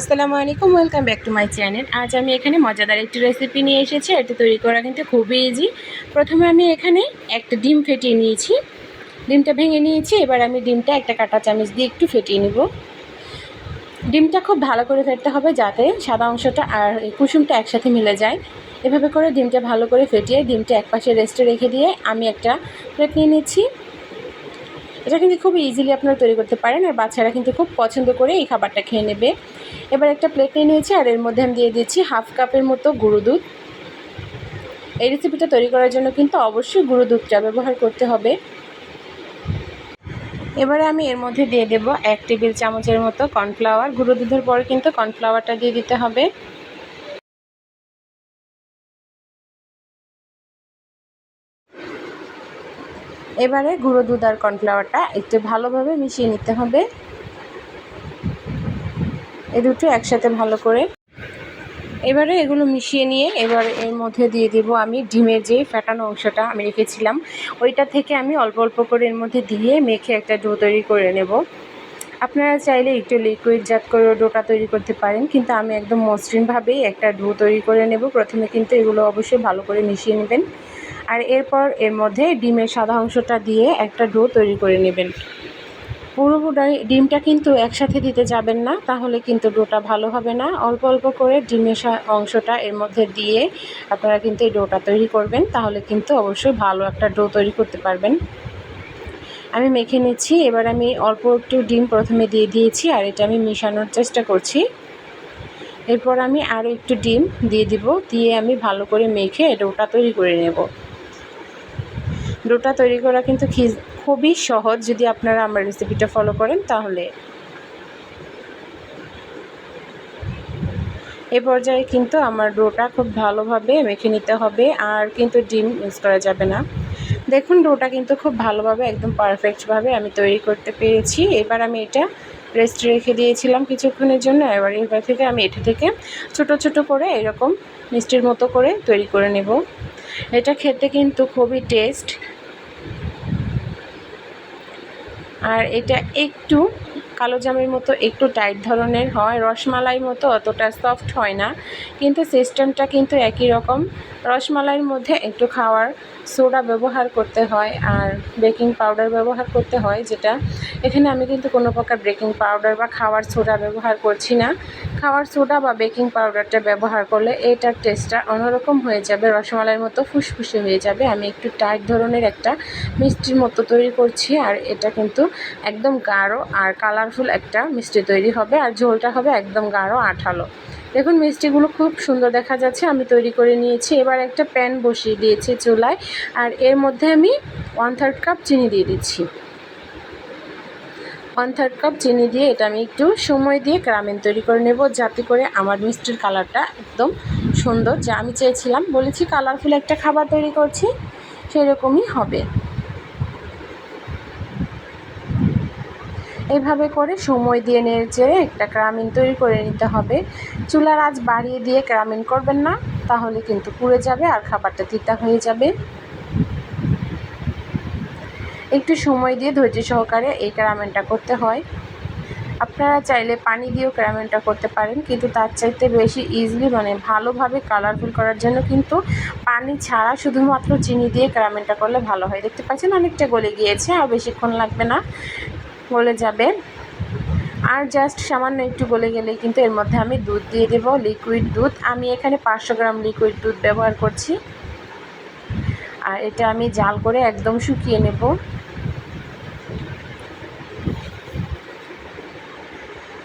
আসসালামু আলাইকুম welcome back to my channel আজ আমি এখানে মজাদার একটি রেসিপি নিয়ে এসেছি, এটি তৈরি করা কিন্তু খুবই ইজি প্রথমে আমি এখানে একটা ডিম ফেটিয়ে নিয়েছি। ডিমটা ভেঙে নিয়েছি, এবার আমি ডিমটা একটা কাঁটা চামচ দিয়ে একটু ফেটিয়ে নিব। ডিমটা খুব ভালো করে ফেটতে হবে যাতে সাদা অংশটা আর কুসুমটা একসাথে মিলে যায়। এভাবে করে ডিমটা ভালো করে ফেটিয়ে ডিমটা একপাশে রেস্টে রেখে দিয়ে আমি একটা প্লেট নিয়ে নিচ্ছি। এটা কিন্তু খুব ইজিলি আপনারা তৈরি করতে পারেন আর বাচ্চারা কিন্তু খুব পছন্দ করে এই খাবারটা খেয়ে নেবে। এবার একটা প্লেট নিয়ে নিয়েছি আর এর মধ্যে আমি দিয়ে দিচ্ছি হাফ কাপের মতো গুঁড়ো দুধ। এই রেসিপিটা তৈরি করার জন্য কিন্তু অবশ্যই গুঁড়ো দুধটা ব্যবহার করতে হবে। এবারে আমি এর মধ্যে দিয়ে দেব এক টেবিল চামচের মতো কর্নফ্লাওয়ার গুঁড়ো দুধের পরে কিন্তু কর্নফ্লাওয়ারটা দিয়ে দিতে হবে। এবারে গুঁড়ো দুধ আর কর্নফ্লাওয়ারটা একটু ভালোভাবে মিশিয়ে নিতে হবে। এ দুটো একসাথে ভালো করে। এবারে এগুলো মিশিয়ে নিয়ে এবার এর মধ্যে দিয়ে দিব আমি ডিমের যে ফ্যাটানো অংশটা আমি রেখেছিলাম, ওইটা থেকে আমি অল্প অল্প করে এর মধ্যে দিয়ে মেখে একটা ডো তৈরি করে নেব। আপনারা চাইলে একটু লিকুইড জাত করে ডোটা তৈরি করতে পারেন, কিন্তু আমি একদম মসৃণভাবেই একটা ডো তৈরি করে নেব। প্রথমে কিন্তু এগুলো অবশ্যই ভালো করে মিশিয়ে নেবেন। আর এরপর এর মধ্যে ডিমের সাদা অংশটা দিয়ে একটা ডো তৈরি করে নেবেন। পুরোপুরাই ডিমটা কিন্তু একসাথে দিতে যাবেন না, তাহলে কিন্তু ডোটা ভালো হবে না। অল্প অল্প করে ডিমের অংশটা এর মধ্যে দিয়ে আপনারা কিন্তু এই ডোটা তৈরি করবেন, তাহলে কিন্তু অবশ্যই ভালো একটা ডো তৈরি করতে পারবেন। আমি মেখে নিচ্ছি, এবার আমি অল্প একটু ডিম প্রথমে দিয়ে দিয়েছি, আর এটা আমি মেশানোর চেষ্টা করছি। এরপর আমি আরও একটু ডিম দিয়ে দিব, দিয়ে আমি ভালো করে মেখে ডোটা তৈরি করে নেব। ডোটা তৈরি করা কিন্তু খুবই সহজ যদি আপনারা আমার রেসিপিটা ফলো করেন তাহলে। এ পর্যায়ে কিন্তু আমার ডোটা খুব ভালোভাবে মেখে নিতে হবে আর কিন্তু ডিম ইউজ করা যাবে না। দেখুন, ডোটা কিন্তু খুব ভালোভাবে একদম পারফেক্টভাবে আমি তৈরি করতে পেরেছি। এবার আমি এটা রেস্ট রেখে দিয়েছিলাম কিছুক্ষণের জন্য। এবার এবার থেকে আমি এটা থেকে ছোট ছোট করে এরকম মিষ্টির মতো করে তৈরি করে নেব। এটা খেতে কিন্তু খুবই টেস্ট আর এটা একটু কালো জামের মতো, একটু টাইট ধরনের হয়। রসমালাই মতো অতটা সফট হয় না। কিন্তু সিস্টেমটা কিন্তু একই রকম। রসমালাইয়ের মধ্যে একটু খাওয়ার সোডা ব্যবহার করতে হয় আর বেকিং পাউডার ব্যবহার করতে হয়, যেটা এখানে আমি কিন্তু কোনো প্রকার বেকিং পাউডার বা খাওয়ার সোডা ব্যবহার করছি না। খাওয়ার সোডা বা বেকিং পাউডারটা ব্যবহার করলে এটার টেস্টটা অন্যরকম হয়ে যাবে, রসমালাইয়ের মতো ফুসফুসে হয়ে যাবে। আমি একটু টাইট ধরনের একটা মিষ্টির মতো তৈরি করছি আর এটা কিন্তু একদম গাঢ় আর কালারফুল একটা মিষ্টি তৈরি হবে আর ঝোলটা হবে একদম গাঢ় আঠালো। দেখুন, মিষ্টিগুলো খুব সুন্দর দেখা যাচ্ছে, আমি তৈরি করে নিয়েছি। এবার একটা প্যান বসিয়ে দিয়েছি চুলায়, আর এর মধ্যে আমি ওয়ান থার্ড কাপ চিনি দিয়ে দিচ্ছি। ওয়ান থার্ড কাপ চিনি দিয়ে এটা আমি একটু সময় দিয়ে ক্রামেন তৈরি করে নেব, যাতে করে আমার মিষ্টির কালারটা একদম সুন্দর। যা আমি চেয়েছিলাম, বলেছি কালারফুল একটা খাবার তৈরি করছি, সেরকমই হবে। এভাবে করে সময় দিয়ে নেড়ে একটা ক্রামিন তৈরি করে নিতে হবে। চুলার আজ বাড়িয়ে দিয়ে ক্রামিন করবেন না, তাহলে কিন্তু পুড়ে যাবে আর খাবারটা তিতা হয়ে যাবে। একটু সময় দিয়ে ধৈর্য সহকারে এই ক্রামেনটা করতে হয়। আপনারা চাইলে পানি দিয়েও ক্যারামেলটা করতে পারেন, কিন্তু তার চাইতে বেশি ইজিলি মানে ভালোভাবে কালারফুল করার জন্য কিন্তু পানি ছাড়া শুধুমাত্র চিনি দিয়ে ক্যারামেলটা করলে ভালো হয়। দেখতে পাচ্ছেন অনেকটা গলে গিয়েছে, আর বেশিক্ষণ লাগবে না। গলে যাবে। আর জাস্ট সামান্য একটু গলে গেলে কিন্তু এর মধ্যে আমি দুধ দিয়ে দেবো লিকুইড দুধ। আমি এখানে পাঁচশো গ্রাম লিকুইড দুধ ব্যবহার করছি। আর এটা আমি জাল করে একদম শুকিয়ে নেব।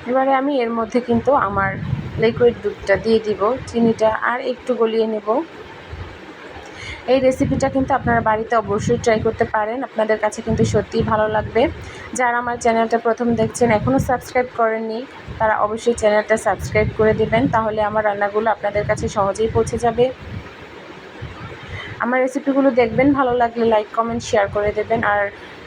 এবারে আমি এর মধ্যে কিন্তু আমার লিকুইড দুধটা দিয়ে দিব, চিনিটা আর একটু গলিয়ে নেব। এই রেসিপিটা কিন্তু আপনারা বাড়িতে অবশ্যই ট্রাই করতে পারেন। আপনাদের কাছে কিন্তু সত্যিই ভালো লাগবে। যারা আমার চ্যানেলটা প্রথম দেখছেন এখনও সাবস্ক্রাইব করেননি, তারা অবশ্যই চ্যানেলটা সাবস্ক্রাইব করে দেবেন, তাহলে আমার রান্নাগুলো আপনাদের কাছে সহজেই পৌঁছে যাবে। আমার রেসিপিগুলো দেখবেন, ভালো লাগলে লাইক কমেন্ট শেয়ার করে দেবেন। আর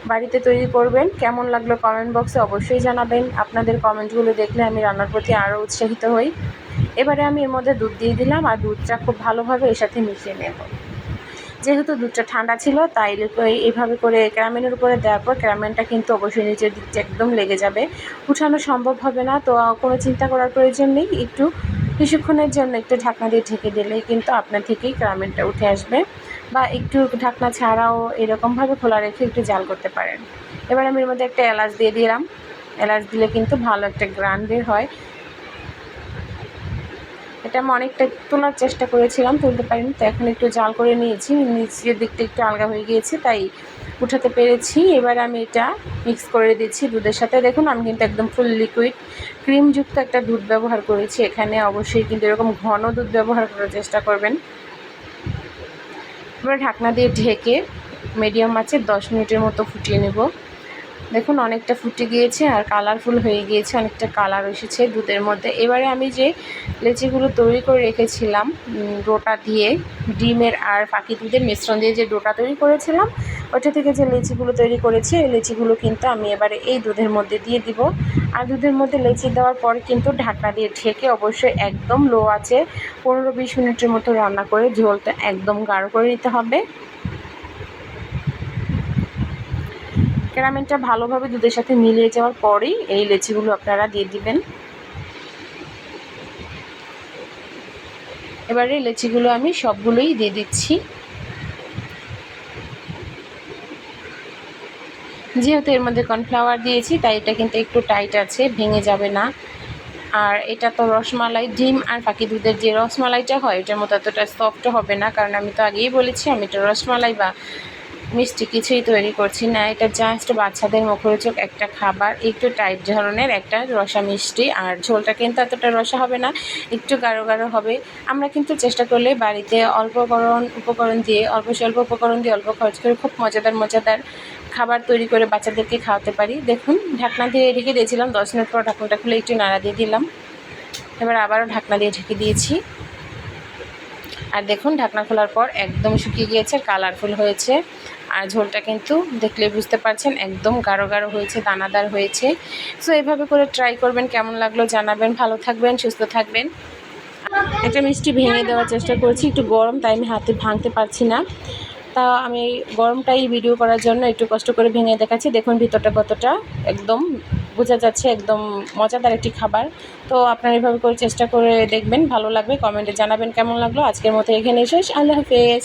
বাড়িতে তৈরি করবেন, কেমন লাগল কমেন্ট বক্সে অবশ্যই জানাবেন। আপনাদের কমেন্টগুলো দেখলে আমি রান্নার প্রতি আরও উৎসাহিত হই। এবারে আমি এর মধ্যে দুধ দিয়ে দিলাম, আর দুধটা খুব ভালোভাবে এর সাথে মিশিয়ে নেব। যেহেতু দুধটা ঠান্ডা ছিল, তাই এইভাবে করে ক্যারামেলের উপরে দেওয়ার পর ক্যারামেলটা কিন্তু অবশ্যই নিচের দিকটা একদম লেগে যাবে। উঠানো সম্ভব হবে না, তো কোনো চিন্তা করার প্রয়োজন নেই। একটু কিছুক্ষণের জন্য একটু ঢাকনা দিয়ে ঢেকে দিলেই কিন্তু আপনার থেকেই ক্যারামেলটা উঠে আসবে বা একটু ঢাকনা ছাড়াও এরকমভাবে খোলা রেখে একটু জাল করতে পারেন। এবার আমি এর মধ্যে একটা এলাচ দিয়ে দিলাম। এলাচ দিলে কিন্তু ভালো একটা গ্রান বের হয়। এটা আমি অনেকটা তোলার চেষ্টা করেছিলাম, তুলতে পারিনি, তো এখন একটু জাল করে নিয়েছি। নিচের দিকটা একটু আলগা হয়ে গিয়েছে, তাই উঠাতে পেরেছি। এবার আমি এটা মিক্স করে দিচ্ছি দুধের সাথে। দেখুন, আমি কিন্তু একদম ফুল লিকুইড ক্রিমযুক্ত একটা দুধ ব্যবহার করেছি। এখানে অবশ্যই কিন্তু এরকম ঘন দুধ ব্যবহার করার চেষ্টা করবেন। এবার ঢাকনা দিয়ে ঢেকে মিডিয়াম আছে, দশ মিনিটের মতো ফুটিয়ে নেব। দেখুন, অনেকটা ফুটে গিয়েছে আর কালারফুল হয়ে গিয়েছে, অনেকটা কালার এসেছে দুধের মধ্যে। এবারে আমি যে লেচিগুলো তৈরি করে রেখেছিলাম ডোটা দিয়ে, ডিমের আর ফাঁকি দুধের মিশ্রণ দিয়ে যে ডোটা তৈরি করেছিলাম, ওটা থেকে যে লেচিগুলো তৈরি করেছি এই লেচিগুলো কিন্তু আমি এবারে এই দুধের মধ্যে দিয়ে দিব। আর দুধের মধ্যে লেচি দেওয়ার পর কিন্তু ঢাকনা দিয়ে ঢেকে অবশ্যই একদম লো আছে পনেরো বিশ মিনিটের মতো রান্না করে ঝোলটা একদম গাঢ় করে নিতে হবে। ক্যারামেলটা ভালোভাবে দুধের সাথে মিলিয়ে যাওয়ার পরেই এই লেচিগুলো আপনারা দিয়ে দিবেন। এবারে লেচিগুলো আমি সবগুলোই দিয়ে দিচ্ছি। যেহেতু এর মধ্যে কর্নফ্লাওয়ার দিয়েছি, তাই এটা কিন্তু একটু টাইট আছে, ভেঙে যাবে না। আর এটা তো রসমালাই ডিম আর পাখি দুধের যে রসমালাইটা হয় এটার মতো এতটা সফট হবে না, কারণ আমি তো আগেই বলেছি, আমি এটা রসমালাই বা মিষ্টি কিছুই তৈরি করছি না। এটা জাস্ট বাচ্চাদের মুখরোচক একটা খাবার, একটু টাইট ধরনের একটা রসা মিষ্টি। আর ঝোলটা কিন্তু এতটা রসা হবে না, একটু গাঢ় গাঢ় হবে। আমরা কিন্তু চেষ্টা করলে বাড়িতে অল্প উপকরণ উপকরণ দিয়ে, অল্প স্বল্প উপকরণ দিয়ে, অল্প খরচ করে খুব মজাদার মজাদার খাবার তৈরি করে বাচ্চাদেরকে খাওয়াতে পারি। দেখুন, ঢাকনা দিয়ে রেখে দিয়েছিলাম, দশ মিনিট পর ঢাকনাটা খুলে একটু নাড়া দিয়ে দিলাম। এবার আবারও ঢাকনা দিয়ে ঢেকে দিয়েছি। আর দেখুন, ঢাকনা খোলার পর একদম শুকিয়ে গিয়েছে কালারফুল হয়েছে। আর ঝোলটা কিন্তু দেখলে বুঝতে পারছেন একদম গাঢ় গাঢ় হয়েছে, দানাদার হয়েছে। সো এইভাবে করে ট্রাই করবেন, কেমন লাগল জানাবেন। ভালো থাকবেন, সুস্থ থাকবেন। একটা মিষ্টি ভেঙে দেওয়ার চেষ্টা করছি, একটু গরম, তাই আমি হাতে ভাঙতে পারছি না। তা আমি গরমটাই ভিডিও করার জন্য একটু কষ্ট করে ভেঙে দেখাচ্ছি। দেখুন ভিতরটা কতটা একদম বোঝা যাচ্ছে, একদম মজাদার একটি খাবার। তো আপনারা এভাবে করে চেষ্টা করে দেখবেন, ভালো লাগবে। কমেন্টে জানাবেন কেমন লাগল। আজকের মতো এখানে শেষ। আল্লাহ হাফেজ।